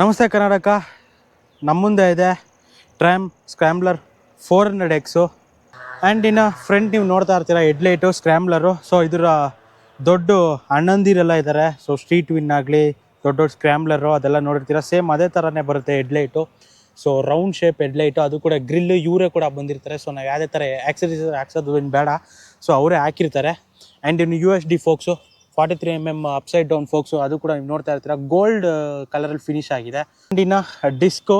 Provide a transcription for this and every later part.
ನಮಸ್ತೆ ಕರ್ನಾಟಕ. ನಮ್ಮ ಮುಂದೆ ಇದೆ Triumph scrambler four hundred X and ಇನ್ನು ಫ್ರಂಟ್ ನೀವು ನೋಡ್ತಾ ಇರ್ತೀರ ಹೆಡ್ಲೈಟು ಸ್ಕ್ರ್ಯಾಂಬ್ಲರು ಸೊ ಇದರ ದೊಡ್ಡ ಅಣ್ಣಂದಿರೆಲ್ಲ ಇದ್ದಾರೆ ಸೊ ಸ್ಟ್ರೀಟ್ ವಿನ್ ಆಗಲಿ, ದೊಡ್ಡ ದೊಡ್ಡ ಸ್ಕ್ರ್ಯಾಂಬ್ಲರು ಅದೆಲ್ಲ ನೋಡಿರ್ತೀರ. ಸೇಮ್ ಅದೇ ಥರನೇ ಬರುತ್ತೆ headlight so round shape headlight ಅದು ಕೂಡ ಗ್ರಿಲ್ಲು ಇವರೇ ಕೂಡ ಬಂದಿರ್ತಾರೆ. ಸೊ ನಾವು ಯಾವುದೇ ಥರ ಆಕ್ಸರೀಸ್ ಹಾಕ್ಸೋದು ಏನು ಬೇಡ. ಸೊ ಅವರೇ ಹಾಕಿರ್ತಾರೆ. ಆ್ಯಂಡ್ ಇನ್ನು U S D forks forty three M M upside down forks ಅದು ಕೂಡ ನೀವು ನೋಡ್ತಾ ಇರ್ತೀರ. ಗೋಲ್ಡ್ ಕಲರಲ್ಲಿ ಫಿನಿಶ್ ಆಗಿದೆ. ಇನ್ನು ಡಿಸ್ಕು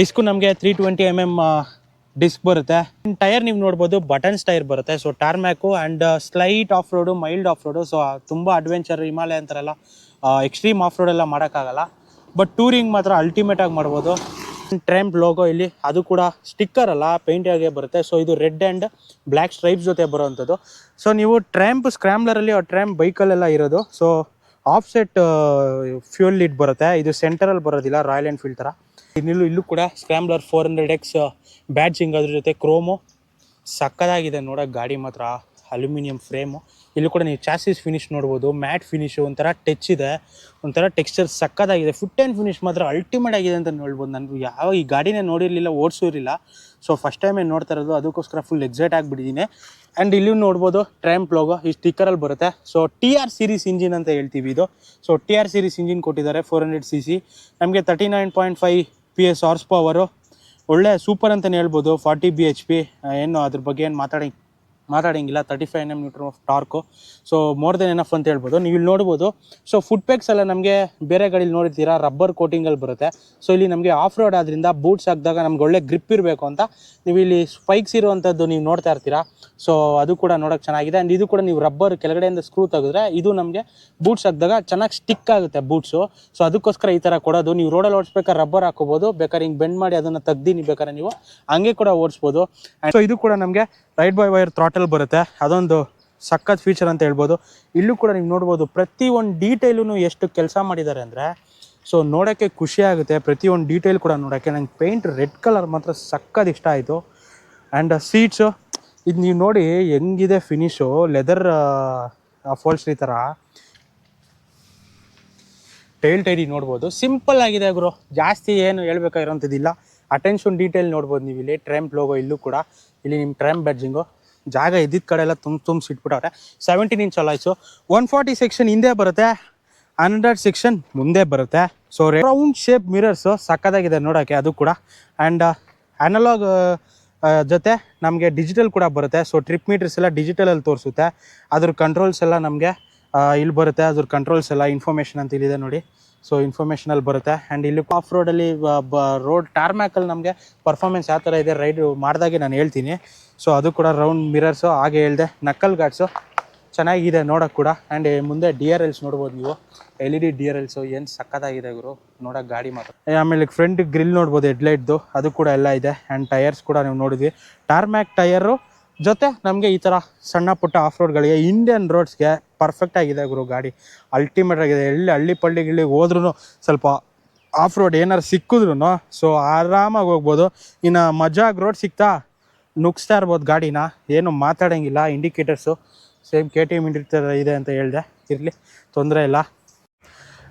ಡಿಸ್ಕು ನಮಗೆ three twenty M M disc ಬರುತ್ತೆ. ಟೈರ್ ನೀವು ನೋಡ್ಬೋದು ಬಟನ್ಸ್ ಟೈರ್ ಬರುತ್ತೆ. So tarmac and slight off road mild off road so ತುಂಬ ಅಡ್ವೆಂಚರ್ ಹಿಮಾಲಯ ಅಂತಾರಲ್ಲ ಎಕ್ಸ್ಟ್ರೀಮ್ ಆಫ್ ರೋಡ್ ಎಲ್ಲ ಮಾಡೋಕ್ಕಾಗಲ್ಲ. ಬಟ್ ಟೂರಿಂಗ್ ಮಾತ್ರ ಅಲ್ಟಿಮೇಟಾಗಿ ಮಾಡ್ಬೋದು. ಟ್ರೆಂಪ್ ಲೋಗೋ ಇಲ್ಲಿ. ಅದು ಕೂಡ ಸ್ಟಿಕ್ಕರ್ ಅಲ್ಲ ಪೇಂಟ್ ಆಗೇ ಬರುತ್ತೆ. ಸೊ ಇದು ರೆಡ್ ಆ್ಯಂಡ್ ಬ್ಲ್ಯಾಕ್ ಸ್ಟ್ರೈಪ್ಸ್ ಜೊತೆ ಬರೋವಂಥದ್ದು. ಸೊ ನೀವು ಟ್ರ್ಯಾಂಪ್ ಸ್ಕ್ರಾಮ್ಲರಲ್ಲಿ ಟ್ರ್ಯಾಂಪ್ ಬೈಕಲ್ಲೆಲ್ಲ ಇರೋದು. So offset fuel it ಬರುತ್ತೆ. ಇದು ಸೆಂಟರಲ್ಲಿ ಬರೋದಿಲ್ಲ ರಾಯಲ್ ಎನ್ಫೀಲ್ಡ್ ಥರ ಇನ್ನಿಲ್ಲೂ ಇಲ್ಲೂ ಕೂಡ scrambler four hundred X badging ಅದ್ರ ಜೊತೆ ಕ್ರೋಮು ಸಕ್ಕದಾಗಿದೆ ನೋಡೋಕೆ ಗಾಡಿ ಮಾತ್ರ ಅಲ್ಯೂಮಿನಿಯಂ ಫ್ರೇಮು ಇಲ್ಲೂ ಕೂಡ ನೀವು ಚಾಸಿಸ್ ಫಿನಿಶ್ ನೋಡ್ಬೋದು ಮ್ಯಾಟ್ ಫಿನಿಶು ಒಂಥರ ಟಚ್ ಇದೆ, ಒಂಥರ ಟೆಕ್ಸ್ಚರ್ ಸಕ್ಕದಾಗಿದೆ ಫುಟ್ ಆ್ಯಂಡ್ ಫಿನಿಶ್ ಮಾತ್ರ ಅಲ್ಟಿಮೇಟ್ ಆಗಿದೆ ಅಂತ ಹೇಳ್ಬೋದು ನಾನು ಯಾವ ಈ ಗಾಡಿನೇ ನೋಡಿರಲಿಲ್ಲ ಓಡಿಸಿರಲಿಲ್ಲ ಸೊ ಫಸ್ಟ್ ಟೈಮ್ ಏನು ನೋಡ್ತಾ ಇರೋದು, ಅದಕ್ಕೋಸ್ಕರ ಫುಲ್ ಎಕ್ಸೈಟ್ ಆಗಿಬಿಟ್ಟಿದ್ದೀನಿ. ಆ್ಯಂಡ್ ಇಲ್ಲಿ ನೋಡ್ಬೋದು ಟ್ರ್ಯಾಂಪ್ ಲೋಗೋ ಈ ಸ್ಟಿಕ್ಕರಲ್ಲಿ ಬರುತ್ತೆ. So T R series engine ಅಂತ ಹೇಳ್ತೀವಿ ಇದು. So T R series engine ಕೊಟ್ಟಿದ್ದಾರೆ ಫೋರ್ ಹಂಡ್ರೆಡ್ ಸಿ ಸಿ ನಮಗೆ thirty nine point five P S horsepower ಒಳ್ಳೆ ಸೂಪರ್ ಅಂತಲೇ ಹೇಳ್ಬೋದು ಫಾರ್ಟಿ ಬಿ ಎಚ್ ಪಿ ಏನು ಅದ್ರ ಬಗ್ಗೆ ಏನು ಮಾತಾಡಿ ಮಾತಾಡಂಗಿಲ್ಲ thirty five M metre of torque so more than enough ಅಂತ ಹೇಳ್ಬೋದು. ನೀವು ಇಲ್ಲಿ ನೋಡ್ಬೋದು. ಸೊ ಫುಡ್ ಪ್ಯಾಕ್ಸ್ ಎಲ್ಲ ನಮಗೆ ಬೇರೆ ಗಾಡೀಲಿ ನೋಡಿದ್ದೀರಾ ರಬ್ಬರ್ ಕೋಟಿಂಗಲ್ಲಿ ಬರುತ್ತೆ. ಸೊ ಇಲ್ಲಿ ನಮಗೆ ಆಫ್ ರೋಡ್ ಆದ್ರಿಂದ ಬೂಟ್ಸ್ ಹಾಕಿದಾಗ ನಮ್ಗೆ ಒಳ್ಳೆ ಗ್ರಿಪ್ ಇರಬೇಕು ಅಂತ ನೀವು ಇಲ್ಲಿ ಸ್ಪೈಕ್ಸ್ ಇರುವಂಥದ್ದು ನೀವು ನೋಡ್ತಾ ಇರ್ತೀರಾ. ಸೊ ಅದು ಕೂಡ ನೋಡೋಕೆ ಚೆನ್ನಾಗಿದೆ. ಆ್ಯಂಡ್ ಇದು ಕೂಡ ನೀವು ರಬ್ಬರ್ ಕೆಳಗಡೆಯಿಂದ ಸ್ಕ್ರೂ ತೆಗೆದ್ರೆ ಇದು ನಮಗೆ ಬೂಟ್ಸ್ ಹಾಕಿದಾಗ ಚೆನ್ನಾಗಿ ಸ್ಟಿಕ್ ಆಗುತ್ತೆ ಬೂಟ್ಸು ಸೊ ಅದಕ್ಕೋಸ್ಕರ ಈ ಥರ ಕೊಡೋದು. ನೀವು ರೋಡಲ್ಲಿ ಓಡಿಸ್ಬೇಕಾದ್ರೆ ರಬ್ಬರ್ ಹಾಕೋಬೋದು ಬೇಕಾದ್ರೆ ಹಿಂಗೆ ಬೆಂಡ್ ಮಾಡಿ ಅದನ್ನು ತೆಗ್ದು ಬೇಕಾದ್ರೆ ನೀವು ಹಂಗೆ ಕೂಡ ಓಡಿಸ್ಬೋದು. ಸೊ ಇದು ಕೂಡ ನಮಗೆ ರೈಟ್ ಬೈ ವೈರ್ ಥ್ರಾಟಲ್ ಬರುತ್ತೆ. ಅದೊಂದು ಸಖತ್ ಫೀಚರ್ ಅಂತ ಹೇಳ್ಬೋದು. ಇಲ್ಲೂ ಕೂಡ ನೀವು ನೋಡ್ಬೋದು, ಪ್ರತಿ ಒಂದು ಡೀಟೇಲೂ ಎಷ್ಟು ಕೆಲಸ ಮಾಡಿದ್ದಾರೆ ಅಂದರೆ ಸೊ ನೋಡೋಕ್ಕೆ ಖುಷಿ ಆಗುತ್ತೆ. ಪ್ರತಿಯೊಂದು ಡೀಟೇಲ್ ಕೂಡ ನೋಡೋಕ್ಕೆ ನಂಗೆ ಪೇಂಟ್ ರೆಡ್ ಕಲರ್ ಮಾತ್ರ ಸಕ್ಕತ್ ಇಷ್ಟ ಆಯಿತು. ಆ್ಯಂಡ್ ಸೀಟ್ಸು ಇದು ನೀವು ನೋಡಿ ಹೆಂಗಿದೆ ಫಿನಿಶು ಲೆದರ್ ಫೋಲ್ಸ್ರಿ ಥರ ಟೈಲ್ ಟೈರಿ ನೋಡ್ಬೋದು. ಸಿಂಪಲ್ ಆಗಿದೆ ಗುರು. ಜಾಸ್ತಿ ಏನು ಹೇಳ್ಬೇಕಾಗಿರೋಂಥದ್ದಿಲ್ಲ. ಅಟೆನ್ಷನ್ ಡೀಟೇಲ್ ನೋಡ್ಬೋದು ನೀವು ಇಲ್ಲಿ ಟ್ರೆಂಪ್ ಲೋಗೋ ಇಲ್ಲೂ ಕೂಡ. ಇಲ್ಲಿ ನಿಮ್ಮ ಟ್ರೈಮ್ ಬ್ಯಾಡ್ಜಿಂಗು. ಜಾಗ ಇದ್ದಿದ್ದ ಕಡೆ ಎಲ್ಲ ತುಂಬ ತುಂಬ ಸಿಟ್ಬಿಟ್ಟವ್ರೆ. Seventeen inch alloys one forty section ಹಿಂದೆ ಬರುತ್ತೆ. ಹಂಡ್ರೆಡ್ ಸೆಕ್ಷನ್ ಮುಂದೆ ಬರುತ್ತೆ. ಸೊ ರೌಂಡ್ ಶೇಪ್ ಮಿರರ್ಸು ಸಕ್ಕದಾಗಿದೆ ನೋಡೋಕ್ಕೆ ಅದು ಕೂಡ. ಆ್ಯಂಡ್ ಅನಲಾಗ್ ಜೊತೆ ನಮಗೆ ಡಿಜಿಟಲ್ ಕೂಡ ಬರುತ್ತೆ. ಸೊ ಟ್ರಿಪ್ ಮೀಟರ್ಸ್ ಎಲ್ಲ ಡಿಜಿಟಲಲ್ಲಿ ತೋರಿಸುತ್ತೆ. ಅದ್ರ ಕಂಟ್ರೋಲ್ಸ್ ಎಲ್ಲ ನಮಗೆ ಇಲ್ಲಿ ಬರುತ್ತೆ. ಅದ್ರ ಕಂಟ್ರೋಲ್ಸ್ ಎಲ್ಲ ಇನ್ಫಾರ್ಮೇಷನ್ ಅಂತ ಇಲ್ಲಿದೆ ನೋಡಿ. ಸೊ ಇನ್ಫಾರ್ಮೇಷನಲ್ಲಿ ಬರುತ್ತೆ. ಆ್ಯಂಡ್ ಇಲ್ಲಿ ಆಫ್ ರೋಡಲ್ಲಿ ರೋಡ್ ಟಾರ್ಮ್ಯಾಕಲ್ಲಿ ನಮಗೆ ಪರ್ಫಾರ್ಮೆನ್ಸ್ ಯಾವ ಥರ ಇದೆ. ರೈಡ್ ಮಾಡಿದಾಗೆ ನಾನು ಹೇಳ್ತೀನಿ. ಸೊ ಅದು ಕೂಡ ರೌಂಡ್ ಮಿರರ್ಸು ಹಾಗೆ ಹೇಳಿದೆ. ನಕ್ಕಲ್ ಗಾಡ್ಸು ಚೆನ್ನಾಗಿದೆ ನೋಡೋಕೆ ಕೂಡ. ಆ್ಯಂಡ್ ಮುಂದೆ ಡಿ ಆರ್ ಎಲ್ಸ್ ನೋಡ್ಬೋದು ನೀವು. L E D D R Ls ಏನು ಸಕ್ಕತ್ತಾಗಿದೆ ಗುರು. ನೋಡೋಕೆ ಗಾಡಿ ಮಾತ್ರ. ಆಮೇಲೆ ಫ್ರಂಟ್ ಗ್ರಿಲ್ ನೋಡ್ಬೋದು ಹೆಡ್ಲೈಟ್ದು ಅದು ಕೂಡ ಎಲ್ಲ ಇದೆ. ಆ್ಯಂಡ್ ಟೈರ್ಸ್ ಕೂಡ ನೀವು ನೋಡಿದ್ವಿ. ಟಾರ್ಮ್ಯಾಕ್ ಟೈರು ಜೊತೆ ನಮಗೆ ಈ ಥರ ಸಣ್ಣ ಪುಟ್ಟ ಆಫ್ ರೋಡ್ಗಳಿಗೆ ಇಂಡಿಯನ್ ರೋಡ್ಸ್ಗೆ ಪರ್ಫೆಕ್ಟ್ ಆಗಿದೆ ಗುರು ಗಾಡಿ. ಅಲ್ಟಿಮೇಟ್ ಆಗಿದೆ. ಎಲ್ಲಿ ಹಳ್ಳಿ ಪಳ್ಳಿ ಗಿಳ್ಳಿ ಹೋದ್ರೂ ಸ್ವಲ್ಪ ಆಫ್ ರೋಡ್ ಏನಾರು ಸಿಕ್ಕಿದ್ರು ಸೊ ಆರಾಮಾಗಿ ಹೋಗ್ಬೋದು. ಇನ್ನು ಮಜಾಗ್ ರೋಡ್ ಸಿಕ್ತಾ? ನುಗ್ಸ್ತಾ ಇರ್ಬೋದು ಗಾಡಿನ. ಏನು ಮಾತಾಡೋಂಗಿಲ್ಲ indicators same K T M indicator ಇದೆ ಅಂತ ಹೇಳಿದೆ. ಇರಲಿ, ತೊಂದರೆ ಇಲ್ಲ.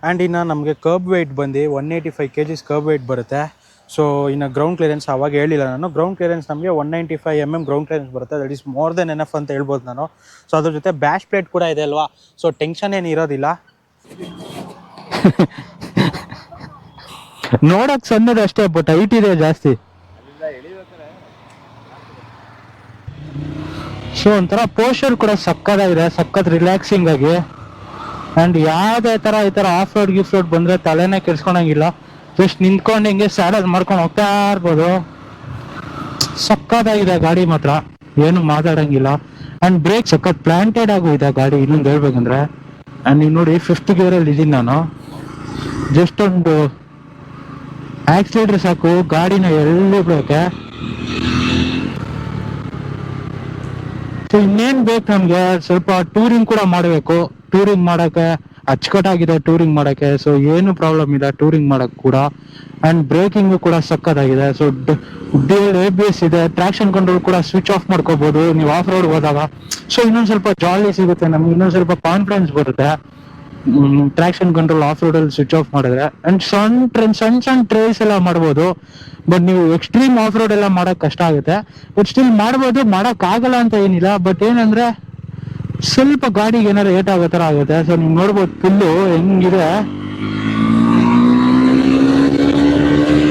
ಆ್ಯಂಡ್ ಇನ್ನು ನಮಗೆ ಕರ್ಬ್ ವೆಯ್ಟ್ ಬಂದು one eighty five K Gs kerb weight ಬರುತ್ತೆ. ಸೊ ಇನ್ನು ಗ್ರೌಂಡ್ ಕ್ಲಿಯರೆನ್ಸ್ ಅವಾಗ ಹೇಳಿಲ್ಲ ನಾನು. ಗ್ರೌಂಡ್ ಕ್ಲಿಯರೆನ್ಸ್ ನಮಗೆ one ninety five M M ground clearance ಬರುತ್ತೆ. That is more than enough ಅಂತ ಹೇಳ್ಬೋದು ನಾನು. ಸೊ ಅದ್ರ ಜೊತೆ ಬ್ಯಾಶ್ ಪ್ಲೇಟ್ ಕೂಡ ಇದೆ ಅಲ್ವಾ? ಸೊ ಟೆನ್ಷನ್ ಏನು ಇರೋದಿಲ್ಲ. ನೋಡಕ್ ಸಣ್ಣದ ಅಷ್ಟೇ ಬಟ್ ಹೈಟ್ ಇದೆ ಜಾಸ್ತಿ. ಸೊ ಒಂಥರ ಪೋಸ್ಟರ್ ಕೂಡ ಸಕ್ಕದಾಗಿದೆ ಸಖತ್ ರಿಲ್ಯಾಕ್ಸಿಂಗ್ ಆಗಿ. ಅಂಡ್ ಯಾವುದೇ ಥರ ಈ ಥರ ಆಫ್ ರೋಡ್ ಗಿಫ್ಟ್ ರೋಡ್ ಬಂದರೆ ತಲೆನೇ ಕೆಡ್ಸ್ಕೊಳಂಗಿಲ್ಲ ಜಸ್ಟ್ ನಿಂತ್ಕೊಂಡು ಹಿಂಗೆ ಸ್ಯಾಡಲ್ ಮಾಡ್ಕೊಂಡು ಹೋಗ್ತಾ ಇರ್ಬೋದು. ಸಕ್ಕತ್ತಾಗಿದೆ ಗಾಡಿ ಮಾತ್ರ. ಏನು ಮಾತಾಡಂಗಿಲ್ಲ. ಅಂಡ್ ಬ್ರೇಕ್ ಸಖತ್ ಪ್ಲಾಂಟೆಡ್ ಆಗು ಇದೆ ಗಾಡಿ, ಇನ್ನೊಂದು ಹೇಳ್ಬೇಕಂದ್ರೆ. ಅಂಡ್ ನೀವು ನೋಡಿ ಫಿಫ್ತ್ ಗೇರಲ್ಲಿ ಇದ್ದೀನಿ ನಾನು. ಜಸ್ಟ್ ಒಂದು ಆಕ್ಸಿಲೇಟರ್ ಸಾಕು, ಗಾಡಿನ ಎಲ್ಲಿ ಬಿಡೋಕೆ? ಸೊ ಇನ್ನೇನ್ ಬೇಕು ನಮಗೆ? ಸ್ವಲ್ಪ ಟೂರಿಂಗ್ ಕೂಡ ಮಾಡಬೇಕು. ಟೂರಿಂಗ್ ಮಾಡಕ್ಕೆ ಅಚ್ಚುಕಟ್ಟಾಗಿದೆ ಟೂರಿಂಗ್ ಮಾಡಕ್ಕೆ. ಸೊ ಏನು ಪ್ರಾಬ್ಲಮ್ ಇಲ್ಲ ಟೂರಿಂಗ್ ಮಾಡೋಕ್ಕೆ ಕೂಡ. ಅಂಡ್ ಬ್ರೇಕಿಂಗ್ ಕೂಡ ಸಕ್ಕತ್ತಾಗಿದೆ. ಸೊ ಎ ಬಿ ಎಸ್ ಇದೆ. ಟ್ರಾಕ್ಷನ್ ಕಂಟ್ರೋಲ್ ಕೂಡ ಸ್ವಿಚ್ ಆಫ್ ಮಾಡ್ಕೋಬೋದು. ನೀವು ಆಫ್ ರೋಡ್ ಹೋದಾಗ. ಸೊ ಇನ್ನೊಂದು ಸ್ವಲ್ಪ ಜಾಲಿ ಸಿಗುತ್ತೆ ನಮ್ಗೆ. ಇನ್ನೊಂದು ಸ್ವಲ್ಪ ಕಾನ್ಫಿಡೆನ್ಸ್ ಬರುತ್ತೆ. ಟ್ರಾಕ್ಷನ್ ಕಂಟ್ರೋಲ್ ಆಫ್ ರೋಡ್ ಅಲ್ಲಿ ಸ್ವಿಚ್ ಆಫ್ ಮಾಡಿದ್ರೆ. ಅಂಡ್ ಸಣ್ಣ ಟ್ರೆನ್ ಸಣ್ಣ ಸಣ್ಣ ಟ್ರೇಸ್ ಎಲ್ಲ ಮಾಡ್ಬೋದು. ಬಟ್ ನೀವು ಎಕ್ಸ್ಟ್ರೀಮ್ ಆಫ್ ರೋಡ್ ಎಲ್ಲ ಮಾಡಕ್ ಕಷ್ಟ ಆಗುತ್ತೆ. ಬಟ್ ಸ್ಟಿಲ್ ಮಾಡ್ಬೋದು. ಮಾಡಕ್ ಆಗಲ್ಲ ಅಂತ ಏನಿಲ್ಲ. ಬಟ್ ಏನಂದ್ರೆ ಸ್ವಲ್ಪ ಗಾಡಿಗೆ ಏನಾರು ಏಟ್ ಆಗೋ ತರ ಆಗುತ್ತೆ. ಸೊ ನೀವು ನೋಡ್ಬೋದು ಫುಲ್ಲು ಹೆಂಗಿದೆ.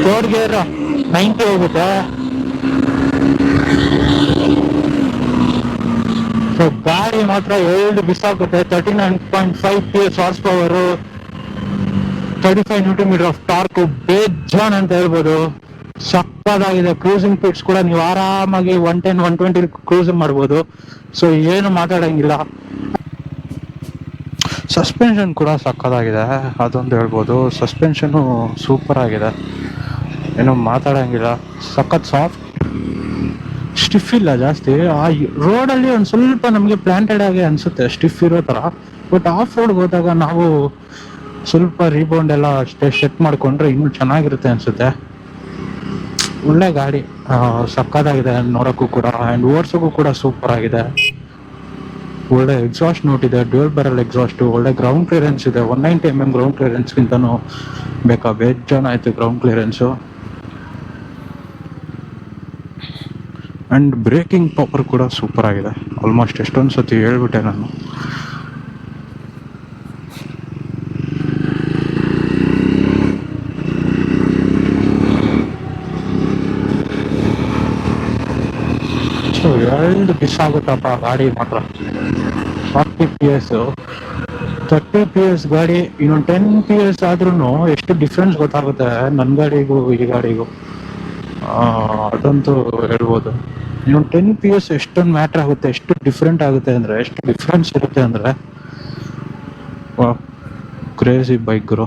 ಫೋರ್ ಗೇರ್ ನೈಂಟಿ ಹೋಗುತ್ತೆ. ಸೊ ಗಾಡಿ ಮಾತ್ರ ಎರಡು ಬಿಸಾಕುತ್ತೆ thirty nine point five P S horsepower thirty five newton metre of torque ಬೇಜಾನ್ ಅಂತ ಹೇಳ್ಬೋದು. ಸಕ್ಕದಾಗಿದೆ ಕ್ರೂಸಿಂಗ್ ಪಿಟ್ಸ್ ಕೂಡ ನೀವು ಆರಾಮಾಗಿ one ten one twenty cruising ಮಾಡ್ಬೋದು. ಸೊ ಏನು ಮಾತಾಡಂಗಿಲ್ಲ. ಸಸ್ಪೆನ್ಷನ್ ಕೂಡ ಸಕ್ಕದಾಗಿದೆ ಅದೊಂದು ಹೇಳ್ಬೋದು. ಸಸ್ಪೆನ್ಷನು ಸೂಪರ್ ಆಗಿದೆ. ಏನು ಮಾತಾಡಂಗಿಲ್ಲ. ಸಖತ್ ಸಾಫ್ಟ್ ಸ್ಟಿಫ್ ಇಲ್ಲ ಜಾಸ್ತಿ. ಆ ರೋಡಲ್ಲಿ ಒಂದು ಸ್ವಲ್ಪ ನಮಗೆ ಪ್ಲಾಂಟೆಡ್ ಆಗಿ ಅನಿಸುತ್ತೆ. ಸ್ಟಿಫ್ ಇರೋ ಥರ ಬಟ್ ಆಫ್ ರೋಡ್ ಹೋದಾಗ ನಾವು ಸ್ವಲ್ಪ ರೀಬೌಂಡ್ ಎಲ್ಲ ಅಷ್ಟೇ ಸೆಟ್ ಮಾಡಿಕೊಂಡ್ರೆ ಇನ್ನೂ ಚೆನ್ನಾಗಿರುತ್ತೆ ಅನ್ಸುತ್ತೆ. ಒಳ್ಳೆ ಗಾಡಿ ಸಕ್ಕತ್ತಾಗಿದೆ ನೋಡೋಕ್ಕೂ ಕೂಡ ಆ್ಯಂಡ್ ಓಡಿಸೋಕ್ಕೂ ಕೂಡ ಸೂಪರ್ ಆಗಿದೆ. ಒಳ್ಳೆ ಎಕ್ಸಾಸ್ಟ್ ನೋಟ್ ಇದೆ ಡ್ಯೂಯಲ್ ಬರಲ್ ಎಕ್ಸಾಸ್ಟ್ ಒಳ್ಳೆ ಗ್ರೌಂಡ್ ಕ್ಲಿಯರೆನ್ಸ್ ಇದೆ one ninety M M ground ಕ್ಲಿಯರೆನ್ಸ್ಗಿಂತನೂ ಬೇಕಾ? ಬೇಜಾನ್ ಆಯ್ತು ground clearance and braking power ಕೂಡ ಸೂಪರ್ ಆಗಿದೆ. ಆಲ್ಮೋಸ್ಟ್ ಎಷ್ಟೊಂದು ಸತಿ ಹೇಳ್ಬಿಟ್ಟೆ ನಾನು. ಎರಡು ಮಿಸ್ ಆಗುತ್ತಪ್ಪ ಗಾಡಿ ಮಾತ್ರ. Forty P S thirty P S ಗಾಡಿ ಇನ್ನೊಂದು ಟೆನ್ ಪಿ ಎಸ್ ಆದ್ರೂ ಎಷ್ಟು ಡಿಫ್ರೆನ್ಸ್ ಗೊತ್ತಾಗುತ್ತೆ ನನ್ನ ಗಾಡಿಗೂ ಈ ಗಾಡಿಗೂ. ಅದಂತೂ ಹೇಳ್ಬೋದು. ಇನ್ನೊಂದು ಟೆನ್ ಪಿ ಎಸ್ ಎಷ್ಟೊಂದು ಮ್ಯಾಟ್ರ್ ಆಗುತ್ತೆ, ಎಷ್ಟು ಡಿಫ್ರೆಂಟ್ ಆಗುತ್ತೆ ಅಂದರೆ, ಎಷ್ಟು ಡಿಫ್ರೆನ್ಸ್ ಇರುತ್ತೆ ಅಂದರೆ ಕ್ರೇಜಿ ಬೈಕ್ರು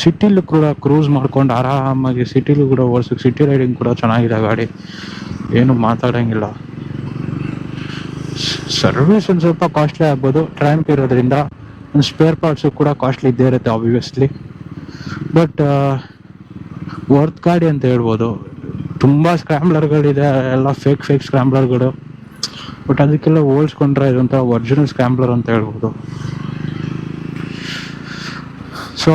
ಸಿಟಿಲಿ ಕೂಡ ಕ್ರೂಸ್ ಮಾಡ್ಕೊಂಡು ಆರಾಮಾಗಿ ಸಿಟಿಲಿ ಕೂಡ ಓಡಿಸೋಕೆ ಸಿಟಿ ರೈಡಿಂಗ್ ಕೂಡ ಚೆನ್ನಾಗಿದೆ ಗಾಡಿ. ಏನು ಮಾತಾಡಂಗಿಲ್ಲ. ಸರ್ವಿಸ್ ಒಂದು ಸ್ವಲ್ಪ ಕಾಸ್ಟ್ಲಿ ಆಗ್ಬೋದು. ಟ್ರ್ಯಾಂಪ್ ಇರೋದ್ರಿಂದ ಸ್ಪೇರ್ ಪಾರ್ಟ್ಸು ಕೂಡ ಕಾಸ್ಟ್ಲಿ ಇದ್ದೇ ಇರುತ್ತೆ ಆಬ್ವಿಯಸ್ಲಿ ಬಟ್ ವರ್ತ್ ಗಾಡಿ ಅಂತ ಹೇಳ್ಬೋದು. ತುಂಬ ಸ್ಕ್ರ್ಯಾಂಬ್ಲರ್ಗಳಿದೆ ಎಲ್ಲ ಫೇಕ್ ಫೇಕ್ ಸ್ಕ್ರಾಂಬ್ಲರ್ಗಳು ಬಟ್ ಅದಕ್ಕೆಲ್ಲ ಹೋಲ್ಸ್ಕೊಂಡ್ರೆ ಇದೊಂಥ ಒರಿಜಿನಲ್ ಸ್ಕ್ರಾಂಬ್ಲರ್ ಅಂತ ಹೇಳ್ಬೋದು. ಸೊ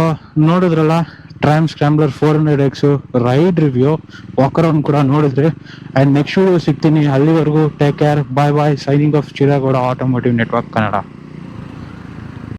ನೋಡಿದ್ರಲ್ಲ Triumph scrambler four hundred X ride review walker ಅವ್ನ್ ಕೂಡ ನೋಡಿದ್ರೆ. ಆ್ಯಂಡ್ ನೆಕ್ಸ್ಟ್ ವಿಡಿಯೋ ಸಿಗ್ತೀನಿ. ಅಲ್ಲಿವರೆಗೂ take care bye bye signing off Chira Gowda automotive network Kannada